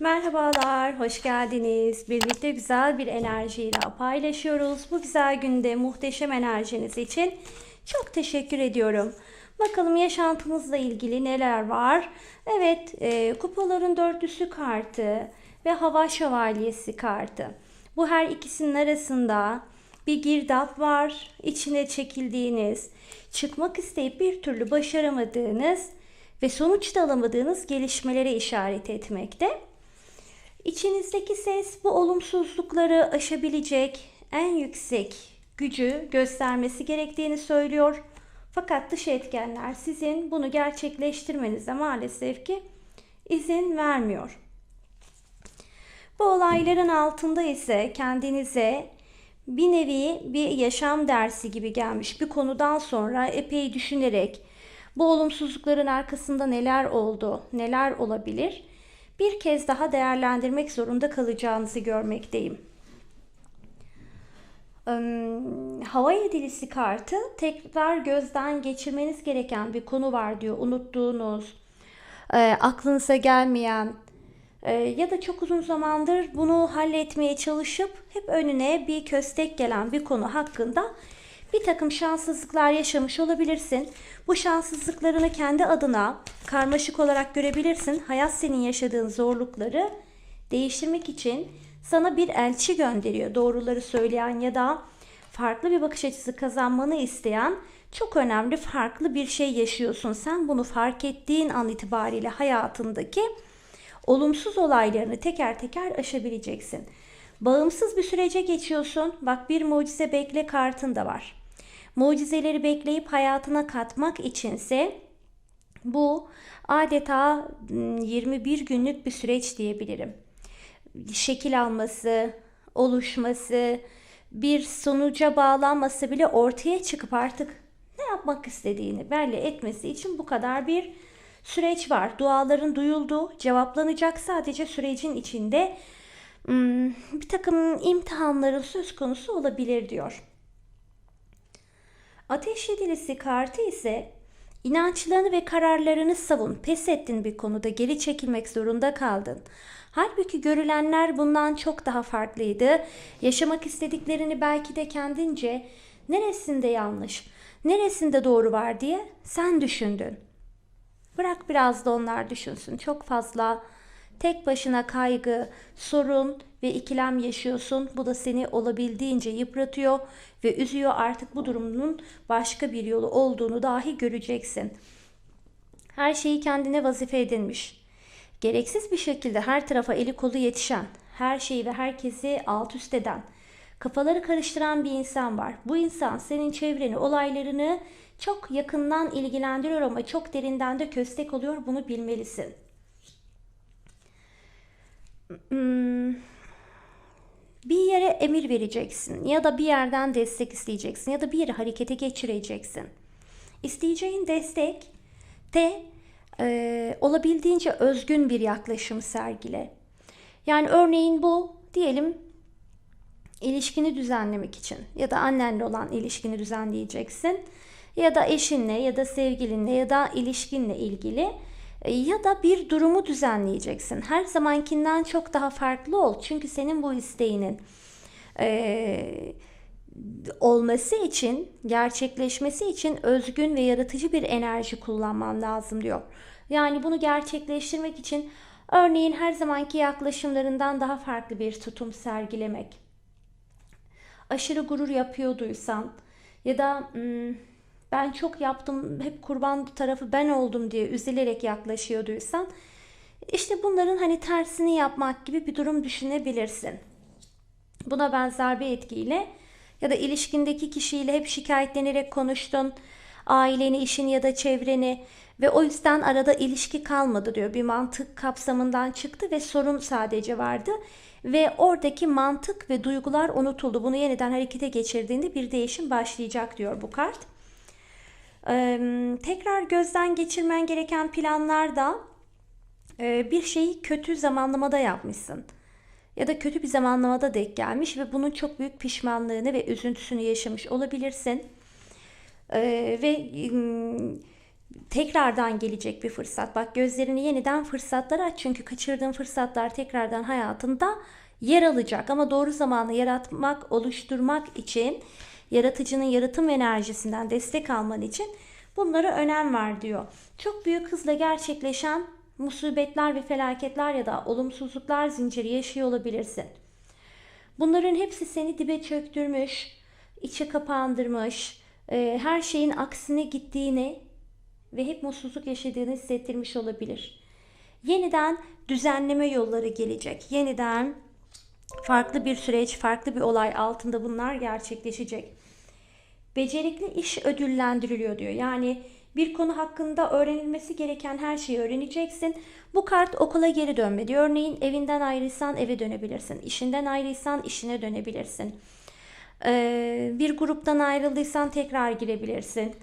Merhabalar, hoş geldiniz. Birlikte güzel bir enerjiyle paylaşıyoruz. Bu güzel günde muhteşem enerjiniz için çok teşekkür ediyorum. Bakalım yaşantınızla ilgili neler var? Evet, e, kupaların dörtlüsü kartı ve hava şövalyesi kartı. Bu her ikisinin arasında bir girdap var. İçine çekildiğiniz, çıkmak isteyip bir türlü başaramadığınız ve sonuç da alamadığınız gelişmelere işaret etmekte. İçinizdeki ses bu olumsuzlukları aşabilecek en yüksek gücü göstermesi gerektiğini söylüyor. Fakat dış etkenler sizin bunu gerçekleştirmenize maalesef ki izin vermiyor. Bu olayların altında ise kendinize bir nevi bir yaşam dersi gibi gelmiş bir konudan sonra epey düşünerek bu olumsuzlukların arkasında neler oldu, neler olabilir bir kez daha değerlendirmek zorunda kalacağınızı görmekteyim. Hava yedilisi kartı tekrar gözden geçirmeniz gereken bir konu var diyor. Unuttuğunuz, e, aklınıza gelmeyen e, ya da çok uzun zamandır bunu halletmeye çalışıp hep önüne bir köstek gelen bir konu hakkında bir takım şanssızlıklar yaşamış olabilirsin. Bu şanssızlıklarını kendi adına karmaşık olarak görebilirsin. Hayat senin yaşadığın zorlukları değiştirmek için sana bir elçi gönderiyor. Doğruları söyleyen ya da farklı bir bakış açısı kazanmanı isteyen çok önemli farklı bir şey yaşıyorsun. Sen bunu fark ettiğin an itibariyle hayatındaki olumsuz olaylarını teker teker aşabileceksin. Bağımsız bir sürece geçiyorsun. Bak bir mucize bekle kartın da var. Mucizeleri bekleyip hayatına katmak içinse bu adeta 21 günlük bir süreç diyebilirim. Şekil alması, oluşması, bir sonuca bağlanması bile ortaya çıkıp artık ne yapmak istediğini belli etmesi için bu kadar bir süreç var. Duaların duyuldu, cevaplanacak sadece sürecin içinde bir takım imtihanların söz konusu olabilir diyor. Ateş yedilisi kartı ise inançlarını ve kararlarını savun. Pes ettin bir konuda geri çekilmek zorunda kaldın. Halbuki görülenler bundan çok daha farklıydı. Yaşamak istediklerini belki de kendince neresinde yanlış, neresinde doğru var diye sen düşündün. Bırak biraz da onlar düşünsün. Çok fazla tek başına kaygı, sorun ve ikilem yaşıyorsun. Bu da seni olabildiğince yıpratıyor ve üzüyor. Artık bu durumun başka bir yolu olduğunu dahi göreceksin. Her şeyi kendine vazife edinmiş. Gereksiz bir şekilde her tarafa eli kolu yetişen, her şeyi ve herkesi alt üst eden, kafaları karıştıran bir insan var. Bu insan senin çevreni, olaylarını çok yakından ilgilendiriyor ama çok derinden de köstek oluyor. Bunu bilmelisin. Hmm, bir yere emir vereceksin ya da bir yerden destek isteyeceksin ya da bir yere harekete geçireceksin. İsteyeceğin destek de e, olabildiğince özgün bir yaklaşım sergile. Yani örneğin bu diyelim ilişkini düzenlemek için ya da annenle olan ilişkini düzenleyeceksin ya da eşinle ya da sevgilinle ya da ilişkinle ilgili ya da bir durumu düzenleyeceksin. Her zamankinden çok daha farklı ol. Çünkü senin bu isteğinin e, olması için, gerçekleşmesi için özgün ve yaratıcı bir enerji kullanman lazım diyor. Yani bunu gerçekleştirmek için örneğin her zamanki yaklaşımlarından daha farklı bir tutum sergilemek. Aşırı gurur yapıyorduysan ya da hmm, ben çok yaptım hep kurban tarafı ben oldum diye üzülerek yaklaşıyorduysan işte bunların hani tersini yapmak gibi bir durum düşünebilirsin. Buna benzer bir etkiyle ya da ilişkindeki kişiyle hep şikayetlenerek konuştun. Aileni, işini ya da çevreni ve o yüzden arada ilişki kalmadı diyor. Bir mantık kapsamından çıktı ve sorun sadece vardı ve oradaki mantık ve duygular unutuldu. Bunu yeniden harekete geçirdiğinde bir değişim başlayacak diyor bu kart. Tekrar gözden geçirmen gereken planlarda bir şeyi kötü zamanlamada yapmışsın. Ya da kötü bir zamanlamada denk gelmiş ve bunun çok büyük pişmanlığını ve üzüntüsünü yaşamış olabilirsin. Ve tekrardan gelecek bir fırsat. Bak gözlerini yeniden fırsatlara aç çünkü kaçırdığın fırsatlar tekrardan hayatında yer alacak. Ama doğru zamanı yaratmak, oluşturmak için yaratıcının yaratım enerjisinden destek alman için bunlara önem ver diyor. Çok büyük hızla gerçekleşen musibetler ve felaketler ya da olumsuzluklar zinciri yaşıyor olabilirsin. Bunların hepsi seni dibe çöktürmüş, içe kapandırmış, e, her şeyin aksine gittiğini ve hep mutsuzluk yaşadığını hissettirmiş olabilir. Yeniden düzenleme yolları gelecek. Yeniden farklı bir süreç, farklı bir olay altında bunlar gerçekleşecek. Becerikli iş ödüllendiriliyor diyor. Yani bir konu hakkında öğrenilmesi gereken her şeyi öğreneceksin. Bu kart okula geri dönme diyor. Örneğin evinden ayrıysan eve dönebilirsin. İşinden ayrıysan işine dönebilirsin. Ee, bir gruptan ayrıldıysan tekrar girebilirsin.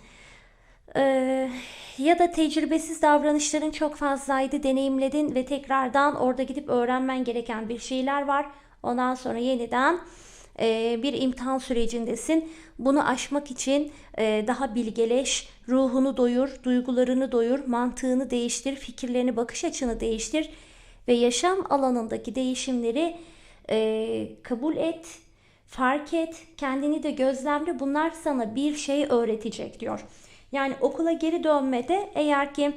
Ee, ya da tecrübesiz davranışların çok fazlaydı, deneyimledin ve tekrardan orada gidip öğrenmen gereken bir şeyler var. Ondan sonra yeniden e, bir imtihan sürecindesin. Bunu aşmak için e, daha bilgeleş, ruhunu doyur, duygularını doyur, mantığını değiştir, fikirlerini, bakış açını değiştir ve yaşam alanındaki değişimleri e, kabul et, fark et, kendini de gözlemle. Bunlar sana bir şey öğretecek diyor. Yani okula geri dönmede eğer ki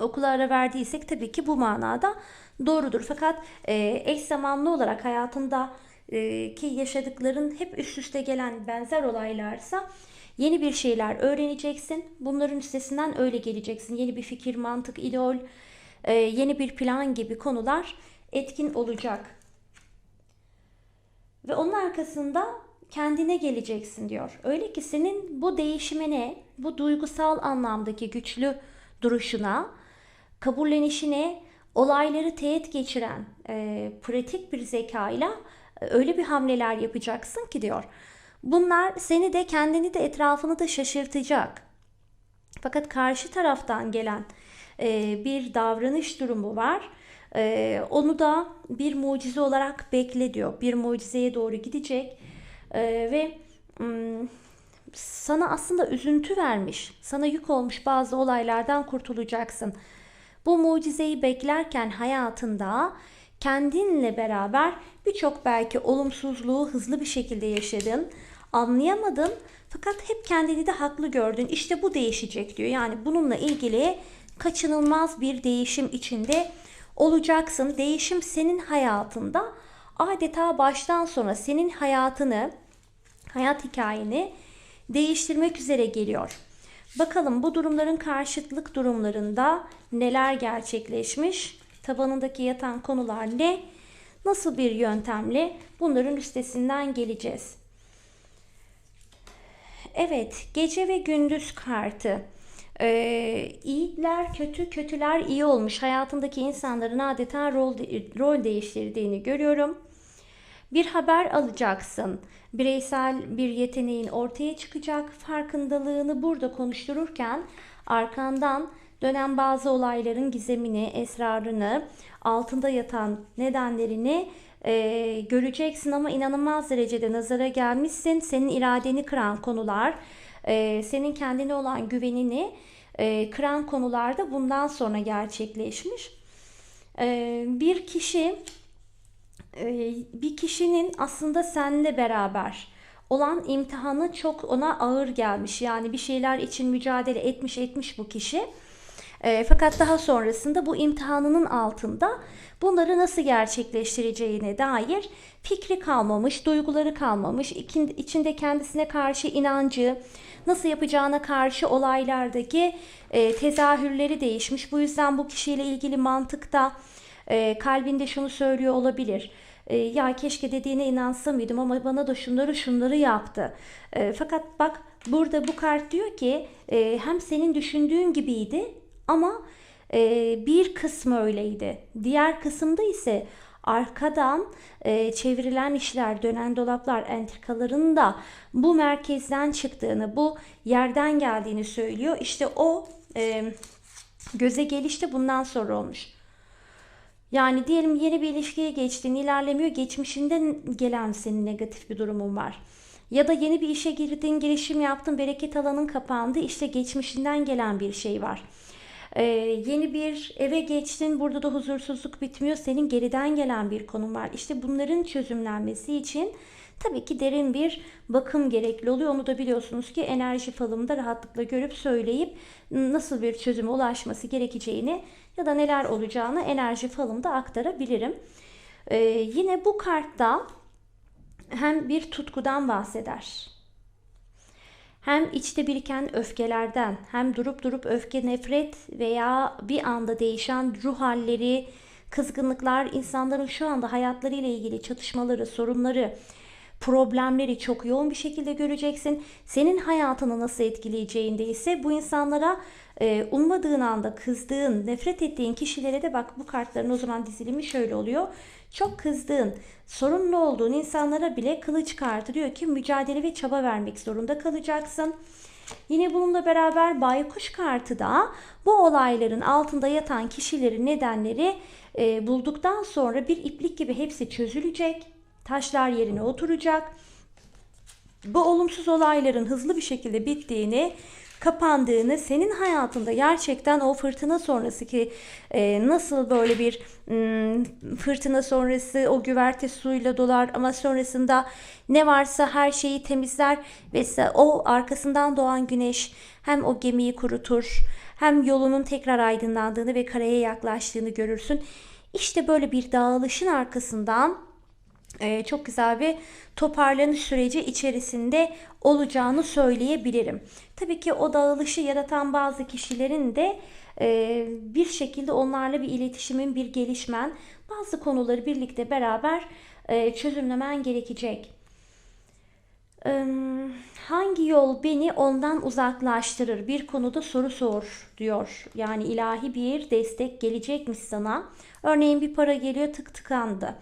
okula ara verdiysek tabii ki bu manada doğrudur. Fakat e, eş zamanlı olarak hayatında e, ki yaşadıkların hep üst üste gelen benzer olaylarsa yeni bir şeyler öğreneceksin. Bunların üstesinden öyle geleceksin. Yeni bir fikir, mantık, idol, e, yeni bir plan gibi konular etkin olacak. Ve onun arkasında kendine geleceksin diyor. Öyle ki senin bu değişimine, bu duygusal anlamdaki güçlü duruşuna, kabullenişine, olayları teğet geçiren e, pratik bir zekayla e, öyle bir hamleler yapacaksın ki diyor. Bunlar seni de kendini de etrafını da şaşırtacak. Fakat karşı taraftan gelen e, bir davranış durumu var. E, onu da bir mucize olarak bekle diyor. Bir mucizeye doğru gidecek e, ve mm, sana aslında üzüntü vermiş, sana yük olmuş bazı olaylardan kurtulacaksın. Bu mucizeyi beklerken hayatında kendinle beraber birçok belki olumsuzluğu hızlı bir şekilde yaşadın, anlayamadın fakat hep kendini de haklı gördün. İşte bu değişecek diyor. Yani bununla ilgili kaçınılmaz bir değişim içinde olacaksın. Değişim senin hayatında adeta baştan sona senin hayatını, hayat hikayeni değiştirmek üzere geliyor. Bakalım bu durumların karşıtlık durumlarında neler gerçekleşmiş? Tabanındaki yatan konular ne? Nasıl bir yöntemle bunların üstesinden geleceğiz? Evet, gece ve gündüz kartı. Ee, iyiler kötü, kötüler iyi olmuş. Hayatındaki insanların adeta rol, rol değiştirdiğini görüyorum. Bir haber alacaksın. Bireysel bir yeteneğin ortaya çıkacak. Farkındalığını burada konuştururken arkandan dönen bazı olayların gizemini, esrarını, altında yatan nedenlerini e, göreceksin ama inanılmaz derecede nazara gelmişsin. Senin iradeni kıran konular, e, senin kendine olan güvenini e, kıran konularda bundan sonra gerçekleşmiş. E, bir kişi e, bir kişinin aslında seninle beraber olan imtihanı çok ona ağır gelmiş. Yani bir şeyler için mücadele etmiş etmiş bu kişi. E, fakat daha sonrasında bu imtihanının altında bunları nasıl gerçekleştireceğine dair fikri kalmamış, duyguları kalmamış, içinde kendisine karşı inancı, nasıl yapacağına karşı olaylardaki e, tezahürleri değişmiş. Bu yüzden bu kişiyle ilgili mantıkta e, kalbinde şunu söylüyor olabilir. E, ya keşke dediğine inansa mıydım ama bana da şunları şunları yaptı. E, fakat bak burada bu kart diyor ki e, hem senin düşündüğün gibiydi ama e, bir kısmı öyleydi. Diğer kısımda ise arkadan e, çevrilen işler, dönen dolaplar, entrikaların da bu merkezden çıktığını, bu yerden geldiğini söylüyor. İşte o e, göze geliş de bundan sonra olmuş. Yani diyelim yeni bir ilişkiye geçtin, ilerlemiyor, geçmişinden gelen senin negatif bir durumun var. Ya da yeni bir işe girdin, girişim yaptın, bereket alanın kapandı. İşte geçmişinden gelen bir şey var. Ee, yeni bir eve geçtin. Burada da huzursuzluk bitmiyor. Senin geriden gelen bir konum var. İşte bunların çözümlenmesi için tabii ki derin bir bakım gerekli oluyor. Onu da biliyorsunuz ki enerji falımda rahatlıkla görüp söyleyip nasıl bir çözüme ulaşması gerekeceğini ya da neler olacağını enerji falımda aktarabilirim. Ee, yine bu kartta hem bir tutkudan bahseder. Hem içte biriken öfkelerden, hem durup durup öfke, nefret veya bir anda değişen ruh halleri, kızgınlıklar, insanların şu anda hayatlarıyla ilgili çatışmaları, sorunları, problemleri çok yoğun bir şekilde göreceksin. Senin hayatını nasıl etkileyeceğinde ise bu insanlara e, ummadığın anda kızdığın, nefret ettiğin kişilere de bak bu kartların o zaman dizilimi şöyle oluyor. Çok kızdığın, sorunlu olduğun insanlara bile kılıç kartı diyor ki mücadele ve çaba vermek zorunda kalacaksın. Yine bununla beraber baykuş kartı da bu olayların altında yatan kişilerin nedenleri e, bulduktan sonra bir iplik gibi hepsi çözülecek. Taşlar yerine oturacak. Bu olumsuz olayların hızlı bir şekilde bittiğini kapandığını, senin hayatında gerçekten o fırtına sonrası ki e, nasıl böyle bir m, fırtına sonrası o güverte suyla dolar ama sonrasında ne varsa her şeyi temizler ve o arkasından doğan güneş hem o gemiyi kurutur hem yolunun tekrar aydınlandığını ve karaya yaklaştığını görürsün. İşte böyle bir dağılışın arkasından çok güzel bir toparlanış süreci içerisinde olacağını söyleyebilirim. Tabii ki o dağılışı yaratan bazı kişilerin de e, bir şekilde onlarla bir iletişimin, bir gelişmen, bazı konuları birlikte beraber e, çözümlemen gerekecek. Hangi yol beni ondan uzaklaştırır? Bir konuda soru sor diyor. Yani ilahi bir destek gelecekmiş sana. Örneğin bir para geliyor tık tıkandı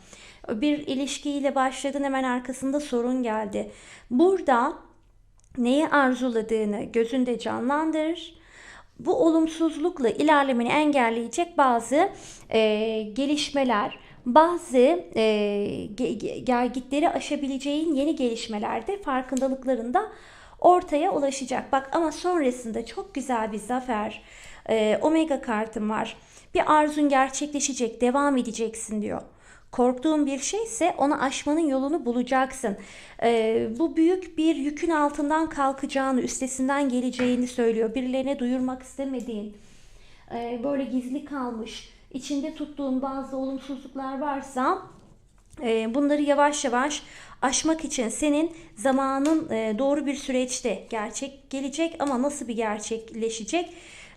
bir ilişkiyle başladın hemen arkasında sorun geldi. Burada neyi arzuladığını gözünde canlandır. Bu olumsuzlukla ilerlemeni engelleyecek bazı e, gelişmeler, bazı e, gelgitleri aşabileceğin yeni gelişmelerde farkındalıklarında ortaya ulaşacak. Bak ama sonrasında çok güzel bir zafer, e, omega kartım var. Bir arzun gerçekleşecek, devam edeceksin diyor. Korktuğun bir şeyse onu aşmanın yolunu bulacaksın. Ee, bu büyük bir yükün altından kalkacağını, üstesinden geleceğini söylüyor. Birilerine duyurmak istemediğin, e, böyle gizli kalmış, içinde tuttuğun bazı olumsuzluklar varsa e, bunları yavaş yavaş aşmak için senin zamanın e, doğru bir süreçte gerçek gelecek ama nasıl bir gerçekleşecek?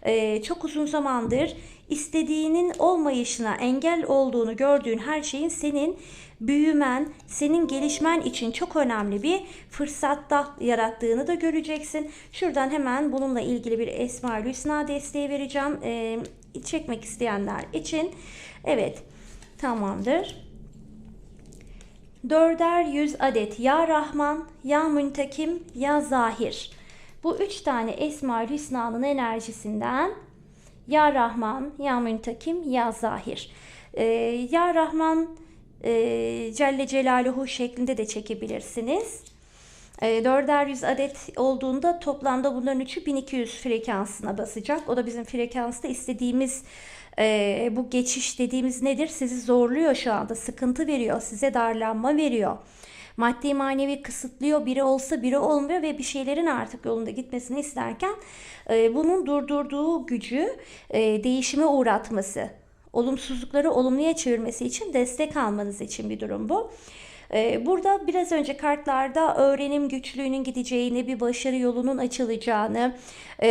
e, çok uzun zamandır istediğinin olmayışına engel olduğunu gördüğün her şeyin senin büyümen, senin gelişmen için çok önemli bir fırsatta yarattığını da göreceksin. Şuradan hemen bununla ilgili bir Esma Hüsna desteği vereceğim. E, çekmek isteyenler için. Evet tamamdır. Dörder yüz adet ya Rahman, ya Müntekim, ya Zahir. Bu üç tane Esma-ül Hüsna'nın enerjisinden Ya Rahman, Ya Müntakim, Ya Zahir. Ee, ya Rahman e, Celle Celaluhu şeklinde de çekebilirsiniz. E, 400 adet olduğunda toplamda bunların üçü 1200 frekansına basacak. O da bizim frekansta istediğimiz e, bu geçiş dediğimiz nedir? Sizi zorluyor şu anda. Sıkıntı veriyor. Size darlanma veriyor maddi manevi kısıtlıyor. Biri olsa biri olmuyor ve bir şeylerin artık yolunda gitmesini isterken e, bunun durdurduğu gücü e, değişime uğratması, olumsuzlukları olumluya çevirmesi için destek almanız için bir durum bu. E, burada biraz önce kartlarda öğrenim güçlüğünün gideceğini, bir başarı yolunun açılacağını, e,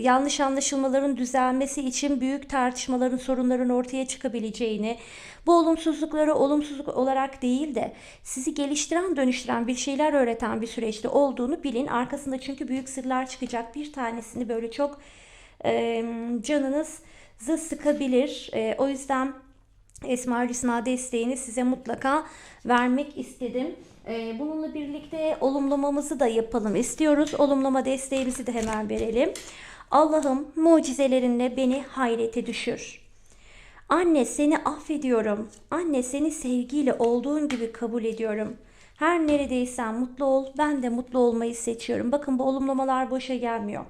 yanlış anlaşılmaların düzelmesi için büyük tartışmaların, sorunların ortaya çıkabileceğini, bu olumsuzlukları olumsuzluk olarak değil de sizi geliştiren, dönüştüren bir şeyler öğreten bir süreçte olduğunu bilin. Arkasında çünkü büyük sırlar çıkacak. Bir tanesini böyle çok e, canınızı sıkabilir. E, o yüzden Esma Hüsna desteğini size mutlaka vermek istedim. Bununla birlikte olumlamamızı da yapalım istiyoruz. Olumlama desteğimizi de hemen verelim. Allah'ım mucizelerinle beni hayrete düşür. Anne seni affediyorum. Anne seni sevgiyle olduğun gibi kabul ediyorum. Her neredeysen mutlu ol. Ben de mutlu olmayı seçiyorum. Bakın bu olumlamalar boşa gelmiyor.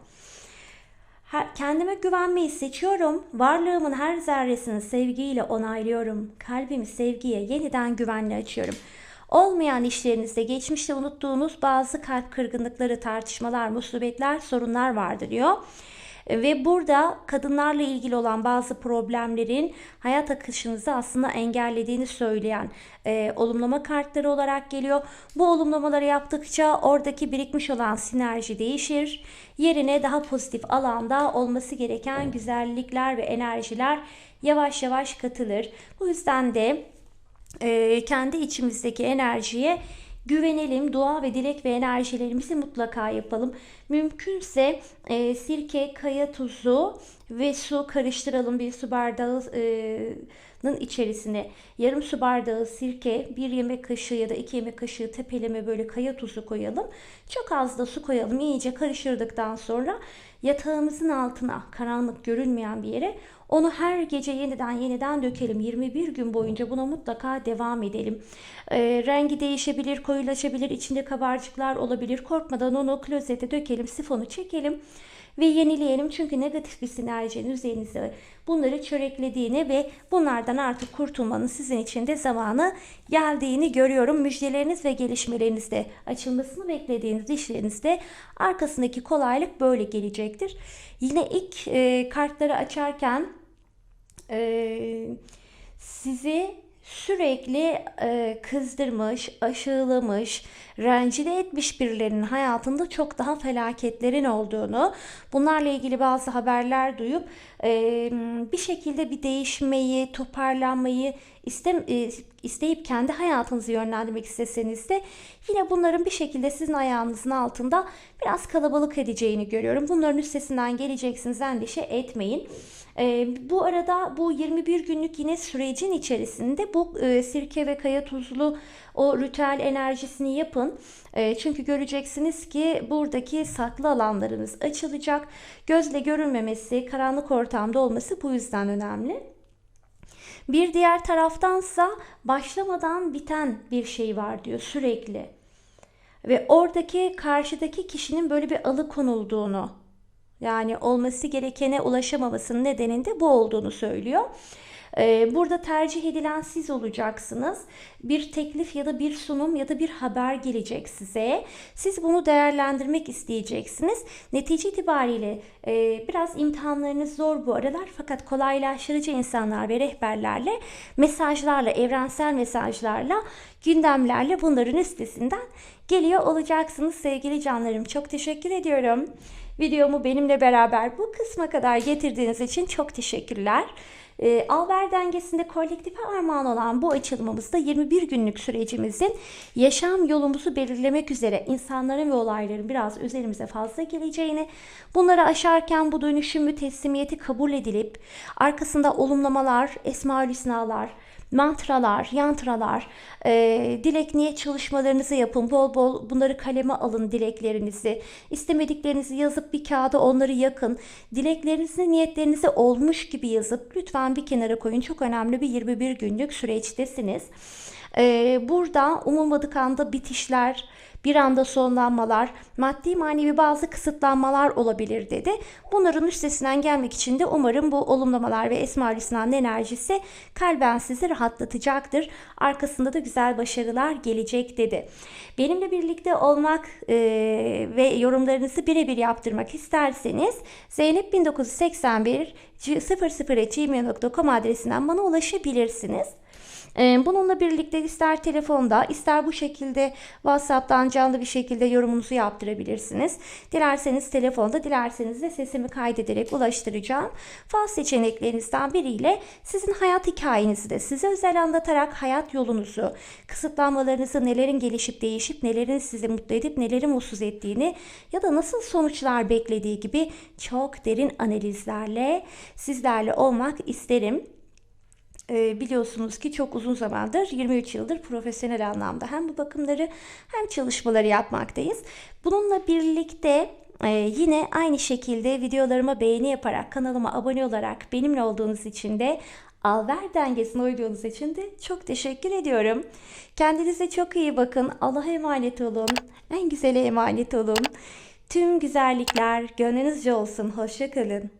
Her, kendime güvenmeyi seçiyorum. Varlığımın her zerresini sevgiyle onaylıyorum. Kalbimi sevgiye yeniden güvenle açıyorum. Olmayan işlerinizde geçmişte unuttuğunuz bazı kalp kırgınlıkları, tartışmalar, musibetler, sorunlar vardır diyor. Ve burada kadınlarla ilgili olan bazı problemlerin hayat akışınızı aslında engellediğini söyleyen e, olumlama kartları olarak geliyor. Bu olumlamaları yaptıkça oradaki birikmiş olan sinerji değişir. Yerine daha pozitif alanda olması gereken güzellikler ve enerjiler yavaş yavaş katılır. Bu yüzden de e, kendi içimizdeki enerjiye güvenelim. Dua ve dilek ve enerjilerimizi mutlaka yapalım. Mümkünse e, sirke, kaya tuzu ve su karıştıralım. Bir su bardağının içerisine yarım su bardağı sirke, bir yemek kaşığı ya da iki yemek kaşığı tepeleme böyle kaya tuzu koyalım. Çok az da su koyalım. İyice karıştırdıktan sonra yatağımızın altına karanlık görünmeyen bir yere onu her gece yeniden yeniden dökelim. 21 gün boyunca buna mutlaka devam edelim. E, rengi değişebilir, koyulaşabilir, içinde kabarcıklar olabilir. Korkmadan onu klozete dökelim, sifonu çekelim ve yenileyelim. Çünkü negatif bir sinerjinin üzerinize bunları çöreklediğini ve bunlardan artık kurtulmanın sizin için de zamanı geldiğini görüyorum. Müjdeleriniz ve gelişmelerinizde açılmasını beklediğiniz işlerinizde arkasındaki kolaylık böyle gelecektir. Yine ilk e, kartları açarken e, sizi sürekli e, kızdırmış, aşağılamış, rencide etmiş birilerinin hayatında çok daha felaketlerin olduğunu, bunlarla ilgili bazı haberler duyup e, bir şekilde bir değişmeyi, toparlanmayı istem, e, isteyip kendi hayatınızı yönlendirmek isteseniz de yine bunların bir şekilde sizin ayağınızın altında biraz kalabalık edeceğini görüyorum. Bunların üstesinden geleceksiniz endişe etmeyin. E, bu arada bu 21 günlük yine sürecin içerisinde bu e, sirke ve kaya tuzlu o ritüel enerjisini yapın. E, çünkü göreceksiniz ki buradaki saklı alanlarınız açılacak. Gözle görünmemesi, karanlık ortamda olması bu yüzden önemli. Bir diğer taraftansa başlamadan biten bir şey var diyor sürekli. Ve oradaki karşıdaki kişinin böyle bir alıkonulduğunu yani olması gerekene ulaşamamasının nedeninde bu olduğunu söylüyor. Ee, burada tercih edilen siz olacaksınız. Bir teklif ya da bir sunum ya da bir haber gelecek size. Siz bunu değerlendirmek isteyeceksiniz. Netice itibariyle e, biraz imtihanlarınız zor bu aralar fakat kolaylaştırıcı insanlar ve rehberlerle mesajlarla, evrensel mesajlarla, gündemlerle bunların üstesinden geliyor olacaksınız sevgili canlarım. Çok teşekkür ediyorum. Videomu benimle beraber bu kısma kadar getirdiğiniz için çok teşekkürler. E, Alver dengesinde kolektife armağan olan bu açılımımızda 21 günlük sürecimizin yaşam yolumuzu belirlemek üzere insanların ve olayların biraz üzerimize fazla geleceğini, bunları aşarken bu dönüşümü, teslimiyeti kabul edilip arkasında olumlamalar, esma hüsnalar, mantralar, yantralar, e, dilek niyet çalışmalarınızı yapın. Bol bol bunları kaleme alın dileklerinizi. İstemediklerinizi yazıp bir kağıda onları yakın. Dileklerinizi, niyetlerinizi olmuş gibi yazıp lütfen bir kenara koyun. Çok önemli bir 21 günlük süreçtesiniz. E, burada umulmadık anda bitişler, bir anda sonlanmalar, maddi manevi bazı kısıtlanmalar olabilir dedi. Bunların üstesinden gelmek için de umarım bu olumlamalar ve Esma Hüsna'nın enerjisi kalben sizi rahatlatacaktır. Arkasında da güzel başarılar gelecek dedi. Benimle birlikte olmak e, ve yorumlarınızı birebir yaptırmak isterseniz Zeynep 1981 00.gmail.com adresinden bana ulaşabilirsiniz. Ee, bununla birlikte ister telefonda ister bu şekilde WhatsApp'tan canlı bir şekilde yorumunuzu yaptırabilirsiniz. Dilerseniz telefonda dilerseniz de sesimi kaydederek ulaştıracağım. Faz seçeneklerinizden biriyle sizin hayat hikayenizi de size özel anlatarak hayat yolunuzu, kısıtlanmalarınızı nelerin gelişip değişip nelerin sizi mutlu edip neleri mutsuz ettiğini ya da nasıl sonuçlar beklediği gibi çok derin analizlerle sizlerle olmak isterim e, biliyorsunuz ki çok uzun zamandır 23 yıldır profesyonel anlamda hem bu bakımları hem çalışmaları yapmaktayız. Bununla birlikte ee, yine aynı şekilde videolarıma beğeni yaparak kanalıma abone olarak benimle olduğunuz için de al ver dengesine uyduğunuz için de çok teşekkür ediyorum. Kendinize çok iyi bakın. Allah'a emanet olun. En güzele emanet olun. Tüm güzellikler gönlünüzce olsun. Hoşça kalın.